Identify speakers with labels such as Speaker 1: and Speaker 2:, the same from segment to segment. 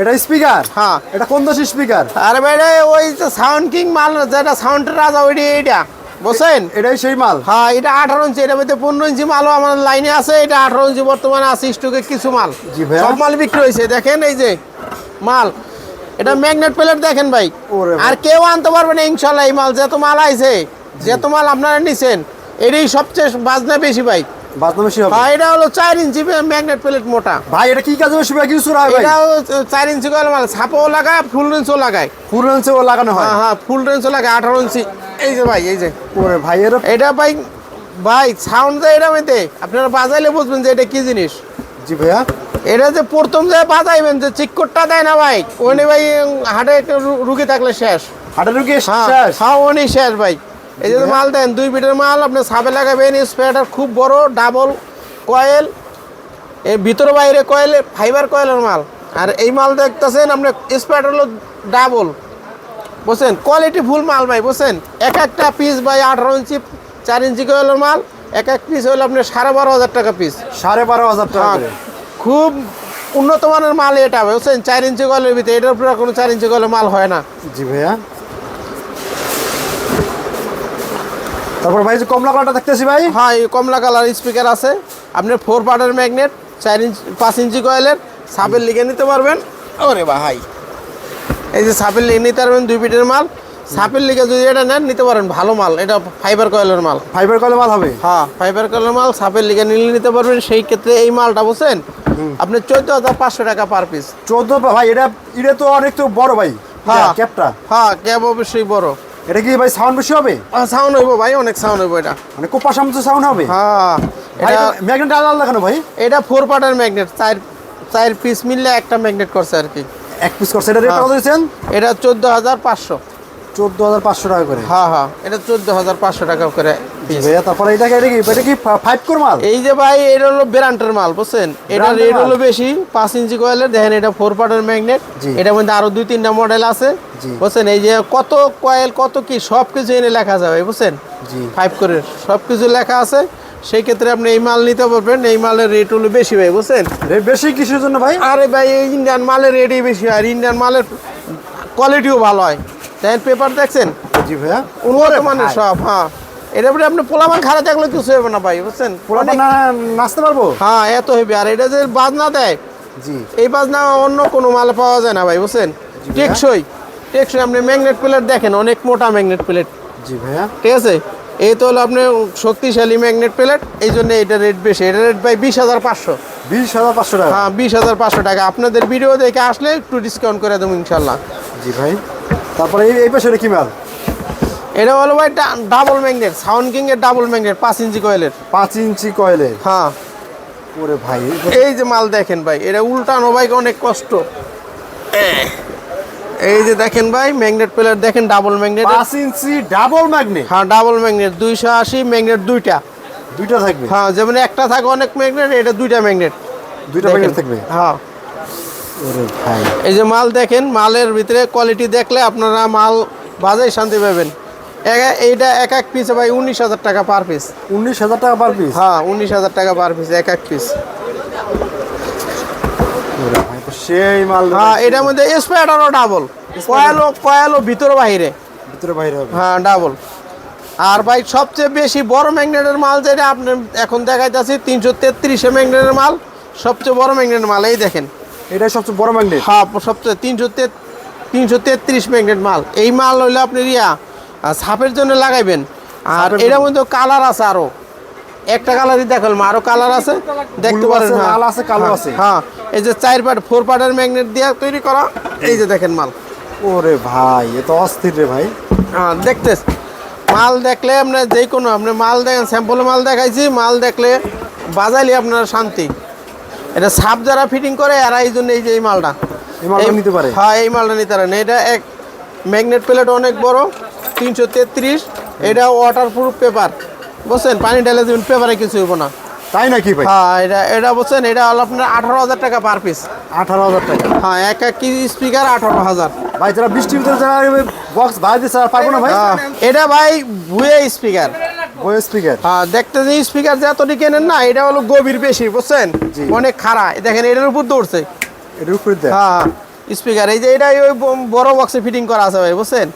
Speaker 1: এটা স্পিকার
Speaker 2: হ্যাঁ।
Speaker 1: এটা কোন দেশের স্পিকার
Speaker 2: আরে ভাই ওই সাউন্ড কিং মাল যেটা সাউন্ডের রাজা ওইটা এইটা। বুঝছেন?
Speaker 1: এটাই সেই মাল।
Speaker 2: হ্যাঁ এটা আঠারো ইঞ্চি এটার মধ্যে পনেরো ইঞ্চি মালও আমার লাইনে আছে এটা আঠারো ইঞ্চি বর্তমানে আছে স্টকে কিছু মাল। সব মাল বিক্রি হয়েছে দেখেন এই যে মাল। এটা ম্যাগনেট প্লেট দেখেন ভাই।
Speaker 1: ভাই।
Speaker 2: আর কেউ আনতে পারবে না ইনশাল্লাহ এই মাল যত মাল আইছে যত মাল আপনারা নিছেন এটাই সবচেয়ে বাজনা বেশি ভাই। হ্যাঁ এটা হলো ইঞ্চি ম্যাগনেট প্লেট মোটা।
Speaker 1: ভাই এটা কি কাজে ভাই হয় ভাই।
Speaker 2: চার ইঞ্চি ছাপাও লাগায় ফুল রেঞ্চও লাগায়।
Speaker 1: ফুল লাগানো হয়?
Speaker 2: হ্যাঁ হ্যাঁ ফুল রেঞ্চও লাগায় আঠারো ইঞ্চি। এই যে ভাই এই যে।
Speaker 1: ওরে ভাই এর
Speaker 2: এটা ভাই ভাই সাউন্ড এটা মধ্যে আপনারা বাজাইলে বুঝবেন যে এটা কি জিনিস।
Speaker 1: জি ভাইয়া।
Speaker 2: এটা যে প্রথম যে বাজাইবেন যে চিক্করটা দেয় না ভাই ওনে ভাই হাটে রুগী থাকলে শেষ।
Speaker 1: হাটে রুগী
Speaker 2: হ্যাঁ
Speaker 1: শেষ।
Speaker 2: হ্যাঁ শেষ ভাই। এই যে মাল দেন দুই বিটের মাল আপনি সাবে লাগাবেন স্প্রেটার খুব বড় ডাবল কয়েল এর ভিতর বাইরে কয়েল ফাইবার কয়েলের মাল। আর এই মাল দেখতেছেন আপনি স্প্রেটার হলো ডাবল বুঝছেন? কোয়ালিটি ফুল মাল ভাই বুঝছেন? এক একটা পিস ভাই আঠারো ইঞ্চি চার ইঞ্চি কয়েলের মাল এক এক পিস হলো আপনার সাড়ে বারো হাজার টাকা পিস
Speaker 1: সাড়ে বারো হাজার টাকা
Speaker 2: হ্যাঁ, খুব উন্নত মানের মাল এটা বুঝছেন? চার ইঞ্চি কলের ভিতরে এটার উপরে কোনো চার ইঞ্চি কলের মাল হয় না।
Speaker 1: জি ভাইয়া। তারপর ভাই যে কমলা কালারটা দেখতেছি ভাই।
Speaker 2: হ্যাঁ এই কমলা কালার স্পিকার আছে। আপনার ফোর পার্টের ম্যাগনেট চার ইঞ্চি পাঁচ ইঞ্চি কয়েলের সাপের লিগে নিতে পারবেন। ওরে ভাই এই যে সাপের লিগে নিতে পারবেন দুই পিটের মাল। সাপের লিগে যদি এটা নেন নিতে পারেন ভালো মাল। এটা ফাইবার কয়েলের মাল।
Speaker 1: ফাইবার কলে মাল হবে?
Speaker 2: হ্যাঁ ফাইবার কয়েলের মাল সাপের লিগে নিলে নিতে পারবেন। সেই ক্ষেত্রে এই মালটা বুঝছেন? আপনি চোদ্দ হাজার পাঁচশো টাকা পার পিস
Speaker 1: চোদ্দ ভাই এটা এটা তো অনেক তো বড় ভাই।
Speaker 2: হ্যাঁ।
Speaker 1: ক্যাপটা
Speaker 2: হ্যাঁ ক্যাব অবশ্যই বড়।
Speaker 1: এটা কি ভাই সাউন্ড বেশি হবে?
Speaker 2: সাউন্ড হইব ভাই অনেক সাউন্ড হইব এটা।
Speaker 1: মানে কোপা তো সাউন্ড হবে?
Speaker 2: হ্যাঁ এটা
Speaker 1: ম্যাগনেট আলাদা দেখানো ভাই?
Speaker 2: এটা ফোর পার্টের ম্যাগনেট চার চার পিস মিললে একটা ম্যাগনেট করছে আর কি।
Speaker 1: এক পিস করছে এটা রেট
Speaker 2: হ্যাঁ।
Speaker 1: কত দিয়েছেন?
Speaker 2: এটা চোদ্দ হাজার পাঁচশো।
Speaker 1: চোদ্দ হাজার পাঁচশো টাকা করে।
Speaker 2: হ্যাঁ হ্যাঁ এটা চোদ্দ হাজার পাঁচশো টাকা করে।
Speaker 1: ভাইয়া তারপরে এটা কি এটা কি ফাইভ কোর মাল?
Speaker 2: এই যে ভাই এটা হলো ব্রান্ডের মাল বুঝছেন? এটা রেট হলো বেশি পাঁচ ইঞ্চি কয়েলের দেখেন এটা ফোর পার্টের ম্যাগনেট। মধ্যে আরও দুই তিনটা মডেল আছে বুঝছেন? এই যে কত কয়েল কত কি সব কিছু এনে লেখা যাবে বুঝছেন? ফাইভ করে সব কিছু লেখা আছে সেই ক্ষেত্রে আপনি এই মাল নিতে পারবেন এই মালের রেট হলো বেশি ভাই বুঝছেন?
Speaker 1: বেশি কিসের জন্য ভাই?
Speaker 2: আরে ভাই এই ইন্ডিয়ান মালের রেটই বেশি আর ইন্ডিয়ান মালের কোয়ালিটিও ভালো হয়। দেখেন পেপার দেখছেন?
Speaker 1: জি ভাইয়া।
Speaker 2: উন্নত মানের সব হ্যাঁ। এটা পরে আপনি পোলামান খারাপ থাকলে কিছু হবে না ভাই বুঝছেন?
Speaker 1: পোলাপান নাচতে পারব?
Speaker 2: হ্যাঁ এত হেবি। আর এটা যে বাজনা দেয়
Speaker 1: জি।
Speaker 2: এই বাজনা অন্য কোনো মালে পাওয়া যায় না ভাই বুঝছেন? টেকসই টেকসই। আপনি ম্যাগনেট প্লেট দেখেন অনেক মোটা ম্যাগনেট প্লেট
Speaker 1: জি ভাইয়া।
Speaker 2: ঠিক আছে? এই তো হলো আপনি শক্তিশালী ম্যাগনেট প্লেট এই জন্য এটা রেট বেশি। এটা রেট ভাই বিশ হাজার পাঁচশো।
Speaker 1: বিশ হাজার পাঁচশো টাকা।
Speaker 2: হ্যাঁ বিশ হাজার পাঁচশো টাকা। আপনাদের ভিডিও দেখে আসলে একটু ডিসকাউন্ট করে দেবো ইনশাল্লাহ।
Speaker 1: জি ভাই। তারপরে এই এই পাশে কি মাল?
Speaker 2: এটা হলো ভাই ডাবল ম্যাগনেট সাউন্ড কিং এর ডাবল ম্যাগনেট পাঁচ ইঞ্চি কয়েলের
Speaker 1: পাঁচ ইঞ্চি কয়েলের
Speaker 2: হ্যাঁ।
Speaker 1: ওরে ভাই
Speaker 2: এই যে মাল দেখেন ভাই এটা উল্টানো ভাই অনেক কষ্ট। এই যে দেখেন ভাই ম্যাগনেট প্লেট দেখেন ডাবল ম্যাগনেট
Speaker 1: পাঁচ ইঞ্চি ডাবল ম্যাগনেট
Speaker 2: হ্যাঁ ডাবল ম্যাগনেট দুইশো আশি ম্যাগনেট দুইটা।
Speaker 1: দুইটা থাকবে?
Speaker 2: হ্যাঁ যেমন একটা থাকে অনেক ম্যাগনেট এটা দুইটা ম্যাগনেট
Speaker 1: দুইটা ম্যাগনেট থাকবে?
Speaker 2: হ্যাঁ।
Speaker 1: ভাই।
Speaker 2: এই যে মাল দেখেন মালের ভিতরে কোয়ালিটি দেখলে আপনারা মাল বাজারে শান্তি পাবেন। এইটা এক এক পিস ভাই উনিশ হাজার টাকা পার পিস
Speaker 1: উনিশ হাজার টাকা পার পিস
Speaker 2: হ্যাঁ উনিশ হাজার টাকা পার পিস এক এক পিস
Speaker 1: সেই মাল
Speaker 2: হ্যাঁ এটার মধ্যে স্প্রেডারও ডাবল কয়েলও কয়েলও ভিতর বাহিরে।
Speaker 1: ভিতরে বাইরে
Speaker 2: হ্যাঁ ডাবল আর ভাই সবচেয়ে বেশি বড় ম্যাগনেটের মাল যেটা আপনি এখন দেখাইতেছি তিনশো তেত্রিশে ম্যাগনেটের মাল। সবচেয়ে বড় ম্যাগনেটের মাল এই দেখেন।
Speaker 1: এটাই সবচেয়ে বড় ম্যাগনেট
Speaker 2: হ্যাঁ সবচেয়ে তিনশো তিনশো তেত্রিশ ম্যাগনেট মাল। এই মাল হইলে আপনি ইয়া আহ, সাপের জন্য লাগাইবেন। আর এটা মধ্যে কালার আছে আরও। একটা কালারই দেখালাম আরও কালার আছে। দেখতে পারেন হ্যাঁ।
Speaker 1: লাল আছে, কালো
Speaker 2: হ্যাঁ,
Speaker 1: আছে।
Speaker 2: হ্যাঁ। এই যে চার পার্ট ফোর পার্টের ম্যাগনেট দিয়ে তৈরি করা এই যে দেখেন মাল।
Speaker 1: ওরে ভাই এ তো অস্থির রে ভাই।
Speaker 2: হ্যাঁ দেখতে মাল দেখলে আপনার যে কোনো আপনি মাল দেখেন স্যাম্পল মাল দেখাইছি মাল দেখলে বাজাইলে আপনার শান্তি। এটা সাপ যারা ফিটিং করে এরা এই জন্য এই যে এই মালটা।
Speaker 1: এই মালটা নিতে পারে?
Speaker 2: হ্যাঁ এই মালটা নিতে পারেন এটা এক ম্যাগনেট প্লেট অনেক বড়। তিনশো তেত্রিশ। এটা ওয়াটার প্রুফ পেপার বুঝছেন? পানি ঢেলে দেবেন পেপারে কিছু হইব না।
Speaker 1: তাই নাকি ভাই?
Speaker 2: হ্যাঁ এটা এটা বলছেন এটা হলো আপনার আঠারো হাজার টাকা পার পিস
Speaker 1: আঠারো হাজার টাকা।
Speaker 2: হ্যাঁ এক এক কেজি স্পিকার আঠারো হাজার।
Speaker 1: ভাই যারা বৃষ্টির ভিতরে যারা বক্স দিচ্ছে তারা পারব না ভাই?
Speaker 2: হ্যাঁ, এটা ভাই ভুয়ে স্পিকার
Speaker 1: বয় স্পিকার
Speaker 2: হ্যাঁ দেখতে যে স্পিকার যে এতটি কেনেন না এটা হলো গভীর বেশি বুঝছেন। অনেক খাড়া। দেখেন এটার উপর দৌড়ছে।
Speaker 1: এটার উপরে
Speaker 2: হ্যাঁ স্পিকার এই যে এটাই ওই বড় বক্সে ফিটিং করা আছে ভাই বুঝছেন?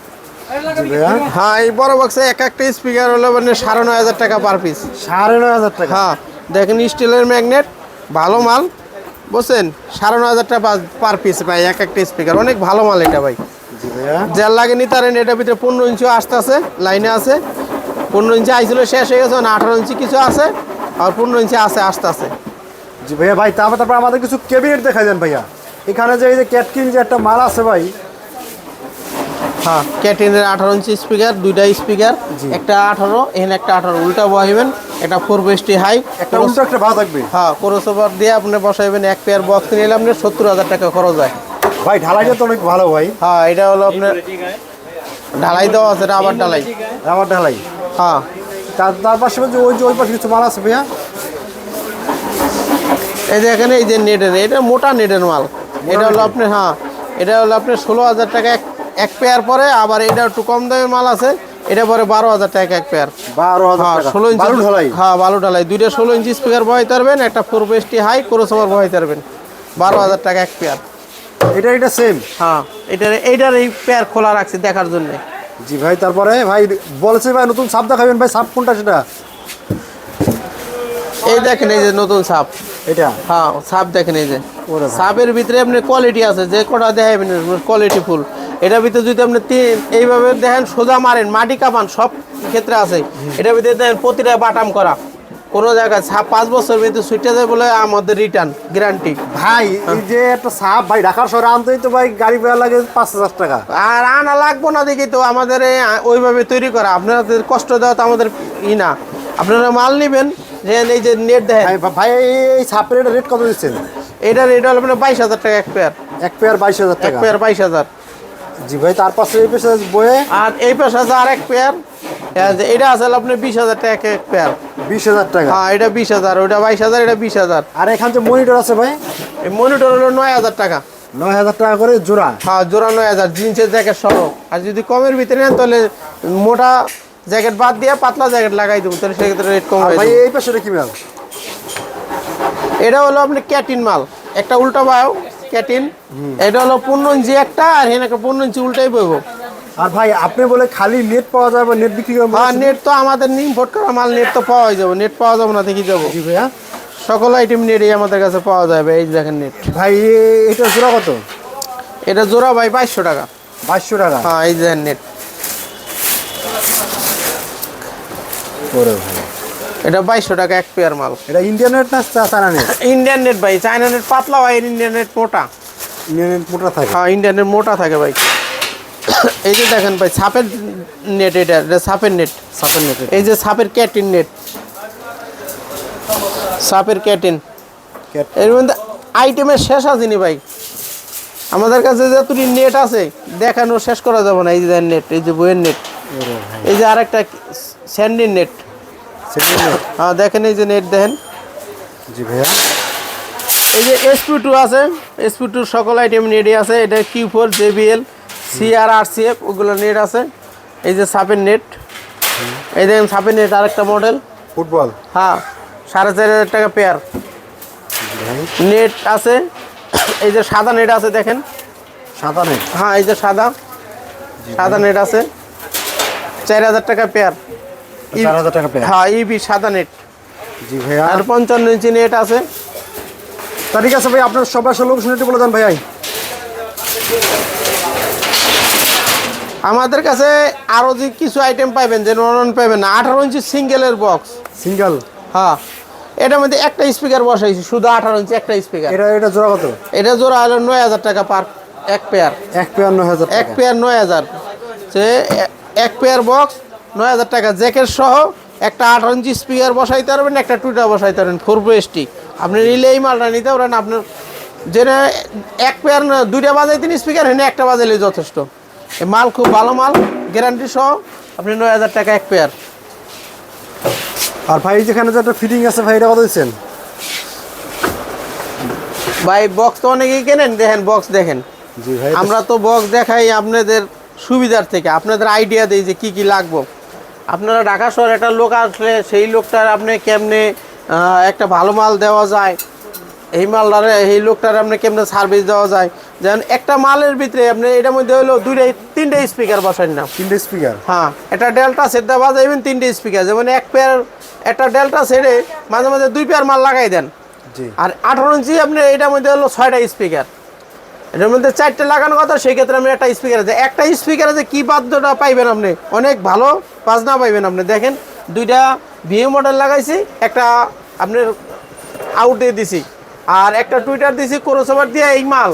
Speaker 2: হ্যাঁ এই বড় বক্সে এক একটা স্পিকার হলো মানে সাড়ে নয় হাজার টাকা পার পিস
Speaker 1: সাড়ে নয় হাজার টাকা?
Speaker 2: হ্যাঁ দেখেন স্টিলের ম্যাগনেট ভালো মাল। বুঝছেন? সাড়ে নয় হাজার টাকা পার পিস ভাই এক একটা স্পিকার অনেক ভালো মাল এটা ভাই। যার লাগে নি তার এটার ভিতরে পনেরো ইঞ্চিও আসতে আছে লাইনে আছে। পনেরো ইঞ্চি আইছিল শেষ হয়ে গেছে না আঠারো ইঞ্চি কিছু আছে আর পনেরো ইঞ্চি আছে আসতে আছে।
Speaker 1: জি ভাইয়া ভাই তারপর তারপর আমাদের কিছু কেবিনেট দেখাই দেন ভাইয়া। এখানে যে এই যে ক্যাটকিন যে একটা মাল আছে ভাই
Speaker 2: হ্যাঁ ক্যাটিনের আঠারো ইঞ্চি স্পিকার দুইটা স্পিকার একটা আঠারো এখানে একটা আঠারো উল্টা বসাইবেন একটা ফোর বেস্টি হাই
Speaker 1: একটা উল্টো একটা ভালো থাকবে?
Speaker 2: হ্যাঁ ক্রোসোভার দিয়ে আপনি বসাইবেন এক পেয়ার বক্স নিলে আপনি সত্তর হাজার টাকা খরচ হয়।
Speaker 1: ভাই ঢালাইটা তো অনেক ভালো ভাই।
Speaker 2: হ্যাঁ এটা হলো আপনার ঢালাই দেওয়া আছে রাবার ঢালাই।
Speaker 1: রাবার ঢালাই।
Speaker 2: হ্যাঁ।
Speaker 1: তার তার পাশে ওই যে ওই পাশে কিছু মাল আছে ভাইয়া?
Speaker 2: এই যে এখানে এই যে নেটের এটা মোটা নেটের মাল। এটা হলো আপনি হ্যাঁ এটা হলো আপনি ষোলো হাজার টাকা এক এক পেয়ার পরে আবার এটা একটু কম দামের মাল আছে এটা পরে বারো হাজার টাকা এক পেয়ার
Speaker 1: বারো হাজার
Speaker 2: হ্যাঁ ষোলো ইঞ্চি হ্যাঁ বালু ঢালাই। দুইটা ষোলো ইঞ্চি স্পিকার বহাইতে পারবেন একটা ফোর বেস্টি হাই ক্রোসোভার বহাইতে পারবেন বারো হাজার টাকা এক পেয়ার
Speaker 1: এটা এটা সেম
Speaker 2: হ্যাঁ এটার এইটার এই পেয়ার খোলা রাখছি দেখার জন্য।
Speaker 1: জি ভাই তারপরে ভাই বলছে ভাই নতুন সাপ দেখাবেন ভাই সাপ কোনটা সেটা?
Speaker 2: এই দেখেন এই যে নতুন সাপ।
Speaker 1: এটা?
Speaker 2: হ্যাঁ সাপ দেখেন এই যে। সাপের ভিতরে আপনি কোয়ালিটি আছে যে কটা দেখাবেন কোয়ালিটি ফুল এটার ভিতরে যদি আপনি তিন- এইভাবে দেখেন সোজা মারেন মাটি কাপান সব ক্ষেত্রে আছে। এটার ভিতরে দেখেন প্রতিটা বাটাম করা। কোনো জায়গায় সাপ পাঁচ বছর ভিতরে ছুটে যায় বলে আমাদের রিটার্ন গ্যারান্টি
Speaker 1: ভাই এই যে একটা সাপ ভাই ঢাকার শহরে আনতেই তো ভাই গাড়ি ভাড়া লাগে পাঁচ হাজার টাকা।
Speaker 2: আর আনা লাগবো না দেখি তো আমাদের ওইভাবে তৈরি করা। আপনাদের কষ্ট দেওয়া তো আমাদের ই না। আপনারা মাল নেবেন যে এই যে নেট দেখেন।
Speaker 1: ভাই এই- সাপের এটা রেট কত দিচ্ছেন?
Speaker 2: এটা রেট হলো আপনার বাইশ হাজার টাকা এক পেয়ার
Speaker 1: এক পেয়ার বাইশ হাজার
Speaker 2: এক
Speaker 1: টাকা।
Speaker 2: পেয়ার বাইশ হাজার।
Speaker 1: জি ভাই তার পাশে এই পেশে বয়ে
Speaker 2: আর এই পেশা আছে আর এক পেয়ার এটা আছে হলো আপনার বিশ হাজার টাকা এক পেয়ার
Speaker 1: বিশ হাজার টাকা।
Speaker 2: হ্যাঁ এটা বিশ হাজার ওইটা বাইশ হাজার এটা বিশ হাজার।
Speaker 1: আর এখান যে মনিটর আছে ভাই?
Speaker 2: এই মনিটর হলো নয় হাজার টাকা।
Speaker 1: নয় হাজার টাকা করে জোড়া।
Speaker 2: হ্যাঁ জোড়া নয় হাজার জিন্সের জ্যাকেট সহ। আর যদি কমের ভিতরে নেন তাহলে মোটা জ্যাকেট বাদ দিয়ে পাতলা জ্যাকেট লাগাই দেবো তাহলে সেক্ষেত্রে রেট কম
Speaker 1: ভাই এই পাশে কি মাল?
Speaker 2: এটা হলো আপনি ক্যাটিন মাল। একটা উল্টা বায়ো ক্যাটিন। এটা হলো পনেরো ইঞ্চি একটা আর হেন একটা পনেরো ইঞ্চি উল্টাই বইব।
Speaker 1: আর ভাই আপনি বলে খালি নেট পাওয়া যাবে নেট বিক্রি করেন
Speaker 2: হ্যাঁ নেট তো আমাদের ইম্পোর্ট করা মাল নেট তো পাওয়া যাবে নেট পাওয়া যাবে না দেখি যাব।
Speaker 1: জি ভাইয়া।
Speaker 2: সকল আইটেম নেটই আমাদের কাছে পাওয়া যাবে এই দেখেন নেট
Speaker 1: ভাই এটা জোড়া কত?
Speaker 2: এটা জোড়া ভাই বাইশশো টাকা।
Speaker 1: বাইশশো টাকা?
Speaker 2: হ্যাঁ এই দেখেন নেট
Speaker 1: ওরে ভাই।
Speaker 2: এটা বাইশশো টাকা এক পেয়ার মাল।
Speaker 1: এটা ইন্ডিয়ান নেট না চায়না নেট
Speaker 2: ইন্ডিয়ান নেট ভাই চায়না নেট পাতলা হয় ইন্ডিয়ান নেট মোটা।
Speaker 1: ইন্ডিয়ান নেট মোটা থাকে?
Speaker 2: হ্যাঁ ইন্ডিয়ান নেট মোটা থাকে ভাই। এই যে দেখেন ভাই সাপের নেট এটা এটা সাপের নেট
Speaker 1: সাপের নেট
Speaker 2: এই যে সাপের ক্যাটিন নেট সাপের ক্যাটিন। এর মধ্যে আইটেমের শেষ আসেনি ভাই। আমাদের কাছে যতটি নেট আছে দেখানো শেষ করা যাবে না এই যে নেট এই যে বইয়ের নেট এই যে আরেকটা স্যান্ডির নেট হ্যাঁ দেখেন এই যে নেট দেখেন।
Speaker 1: জি ভাইয়া।
Speaker 2: এই যে এসপি টু আছে এসপি টুর সকল আইটেম নেটই আছে। এটা কিউ ফোর জেবিএল সিআর আর সি এফ ওগুলো নেট আছে। এই যে সাপের নেট এই দেখেন সাপের নেট আরেকটা মডেল
Speaker 1: ফুটবল
Speaker 2: হ্যাঁ সাড়ে চার হাজার টাকা পেয়ার নেট আছে। এই যে সাদা নেট আছে দেখেন।
Speaker 1: সাদা নেট
Speaker 2: হ্যাঁ এই যে সাদা। সাদা নেট আছে। চার হাজার টাকা পেয়ার
Speaker 1: টাকা
Speaker 2: হ্যাঁ ইবি সাদা নেট
Speaker 1: জি ভাইয়া।
Speaker 2: আর পঞ্চান্ন ইঞ্চি নেট আছে।
Speaker 1: তা ঠিক আছে ভাই আপনার সবার সব লোকেশন একটু বলে দেন ভাই
Speaker 2: আমাদের কাছে আরও যে কিছু আইটেম পাইবেন যে নন পাইবেন না আঠারো ইঞ্চি সিঙ্গেলের বক্স
Speaker 1: সিঙ্গেল
Speaker 2: হ্যাঁ এটার মধ্যে একটা স্পিকার বসাইছি শুধু আঠারো ইঞ্চি একটা স্পিকার
Speaker 1: এটা এটা জোড়া কত?
Speaker 2: এটা জোড়া হলো নয় হাজার টাকা পার এক পেয়ার
Speaker 1: এক পেয়ার নয় হাজার
Speaker 2: এক পেয়ার নয় হাজার। সে এক পেয়ার বক্স নয় হাজার টাকা জ্যাকেট সহ একটা আঠারো ইঞ্চি স্পিকার বসাইতে পারবেন একটা টুইটার বসাইতে পারবেন ফোর এসটি আপনি নিলে এই মালটা নিতে পারেন আপনার যেটা এক পেয়ার দুইটা বাজাই তিনি স্পিকার হেনে একটা বাজাইলে যথেষ্ট। এই মাল খুব ভালো মাল গ্যারান্টি সহ আপনি নয় হাজার টাকা এক পেয়ার
Speaker 1: আর ভাই যেখানে যে একটা ফিটিং আছে ভাই এটা কত দিচ্ছেন?
Speaker 2: ভাই বক্স তো অনেকেই কেনেন দেখেন বক্স দেখেন।
Speaker 1: জি ভাই
Speaker 2: আমরা তো বক্স দেখাই আপনাদের সুবিধার থেকে আপনাদের আইডিয়া দিই যে কি কি লাগবো। আপনারা ঢাকা শহরে একটা লোক আসলে সেই লোকটার আপনি কেমনে একটা ভালো মাল দেওয়া যায়? এই মালটারে এই লোকটার আপনি কেমনে সার্ভিস দেওয়া যায়? যেমন একটা মালের ভিতরে আপনি এটার মধ্যে হলো দুইটা তিনটে স্পিকার বসান না।
Speaker 1: তিনটে স্পিকার
Speaker 2: হ্যাঁ একটা ডেল্টা সেটটা বাজাইবেন তিনটে স্পিকার যেমন এক পেয়ার একটা ডেল্টা সেটে মাঝে মাঝে দুই পেয়ার মাল লাগাই দেন। আর আঠারো ইঞ্চি আপনি এটার মধ্যে হলো ছয়টা স্পিকার এটার মধ্যে চারটে লাগানো কথা সেই ক্ষেত্রে আপনি একটা স্পিকার আছে। একটা স্পিকার আছে কী বাদ্যটা পাইবেন আপনি? অনেক ভালো। বাজনা পাইবেন আপনি। দেখেন দুইটা ভিএ মডেল লাগাইছি একটা আপনার আউটে দিছি আর একটা টুইটার দিছি ক্রোসওভার দিয়ে এই মাল।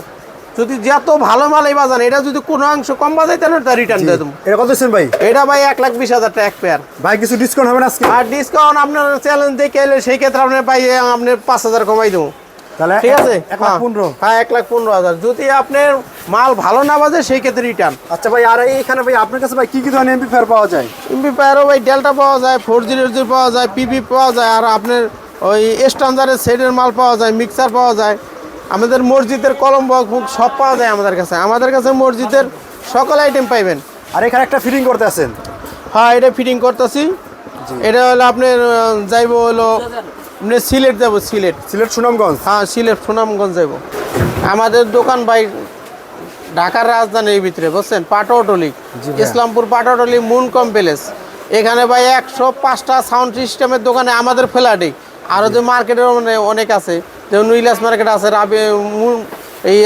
Speaker 2: যদি যত ভালো মাল এই বাজান এটা যদি কোনো অংশ কম বাজাই তাহলে তা রিটার্ন দিয়ে দেবো।
Speaker 1: এটা কত দিচ্ছেন ভাই?
Speaker 2: এটা ভাই এক লাখ বিশ হাজার টাকা এক পেয়ার
Speaker 1: ভাই কিছু ডিসকাউন্ট হবে না আজকে?
Speaker 2: আর ডিসকাউন্ট আপনার চ্যালেঞ্জ দেখে এলে সেই ক্ষেত্রে আপনার পাই আপনার পাঁচ হাজার কমাই দেবো।
Speaker 1: তাহলে
Speaker 2: ঠিক আছে?
Speaker 1: এক লাখ
Speaker 2: হ্যাঁ।
Speaker 1: পনেরো।
Speaker 2: হ্যাঁ এক লাখ পনেরো হাজার। যদি আপনার মাল ভালো না বাজে সেই ক্ষেত্রে রিটার্ন
Speaker 1: আচ্ছা ভাই আর এইখানে ভাই আপনার কাছে ভাই কি কি ধরনের এমপি ফেয়ার পাওয়া যায়?
Speaker 2: এমপি পায়ারও ভাই ডেল্টা পাওয়া যায় ফোর জিরো জিরো পাওয়া যায় পিপি পাওয়া যায় আর আপনার ওই স্ট্যান্ডার্ডের সেটের মাল পাওয়া যায় মিক্সার পাওয়া যায়। আমাদের মসজিদের কলম বক সব পাওয়া যায় আমাদের কাছে। আমাদের কাছে মসজিদের সকল আইটেম পাইবেন।
Speaker 1: আর এখানে একটা ফিটিং করতে আছেন?
Speaker 2: হ্যাঁ এটা ফিটিং করতেছি। এটা হলো আপনার যাইবো হলো আপনি সিলেট যাব সিলেট।
Speaker 1: সিলেট সুনামগঞ্জ?
Speaker 2: হ্যাঁ সিলেট সুনামগঞ্জ যাব। আমাদের দোকান ভাই ঢাকার রাজধানীর ভিতরে বুঝছেন? Patuatuli Islampur Patuatuli moon complex. এখানে ভাই একশো পাঁচটা সাউন্ড সিস্টেমের দোকানে আমাদের ফ্ল্যাটে আরও যে মার্কেটের মানে অনেক আছে। যেমন নুইলাস মার্কেট আছে রাবে মুন- এই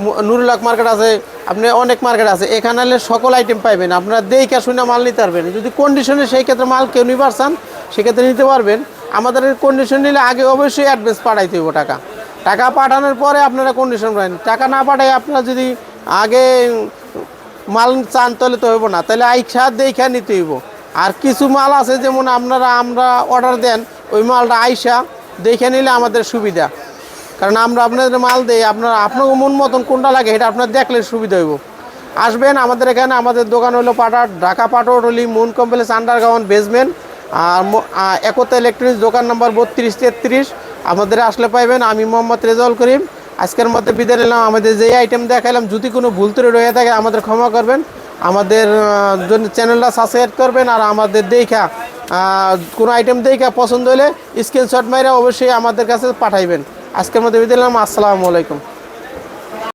Speaker 2: নুরুলাক মার্কেট আছে আপনি অনেক মার্কেট আছে। এখানে হলে সকল আইটেম পাইবেন। আপনারা দেখে শুনে মাল নিতে পারবেন। যদি কন্ডিশনে সেই ক্ষেত্রে মাল কেউ নিবার চান সেক্ষেত্রে নিতে পারবেন। আমাদের কন্ডিশন নিলে আগে অবশ্যই অ্যাডভান্স পাঠাইতে হইব টাকা। টাকা পাঠানোর পরে আপনারা কন্ডিশন পাবেন টাকা না পাঠাই আপনারা যদি আগে মাল চান তাহলে তো হইব না। তাহলে আইসা দেখা নিতে হইব। আর কিছু মাল আছে যেমন আপনারা, আমরা অর্ডার দেন, ওই মালটা আইসা দেখে নিলে আমাদের সুবিধা। কারণ আমরা আপনাদের মাল দিই, আপনার আপনার মন মতন কোনটা লাগে এটা আপনার দেখলে সুবিধা হইব। আসবেন আমাদের এখানে, আমাদের দোকান হলো পাটার, Dhaka Patuatuli moon complex underground basement আর একতা ইলেকট্রনিক্স দোকান নম্বর বত্রিশ তেত্রিশ। আমাদের আসলে পাইবেন, আমি মোহাম্মদ রেজাউল করিম। আজকের মধ্যে বিদায় নিলাম। আমাদের যে আইটেম দেখাইলাম, যদি কোনো ভুল ত্রুটি রয়ে থাকে, আমাদের ক্ষমা করবেন। আমাদের জন্য চ্যানেলটা সাবস্ক্রাইব করবেন আর আমাদের দেখা কোনো আইটেম দেখা পছন্দ হলে স্ক্রিনশট মাইরা অবশ্যই আমাদের কাছে পাঠাইবেন। আজকের মধ্যে বিদায় নিলাম। আসসালামু আলাইকুম।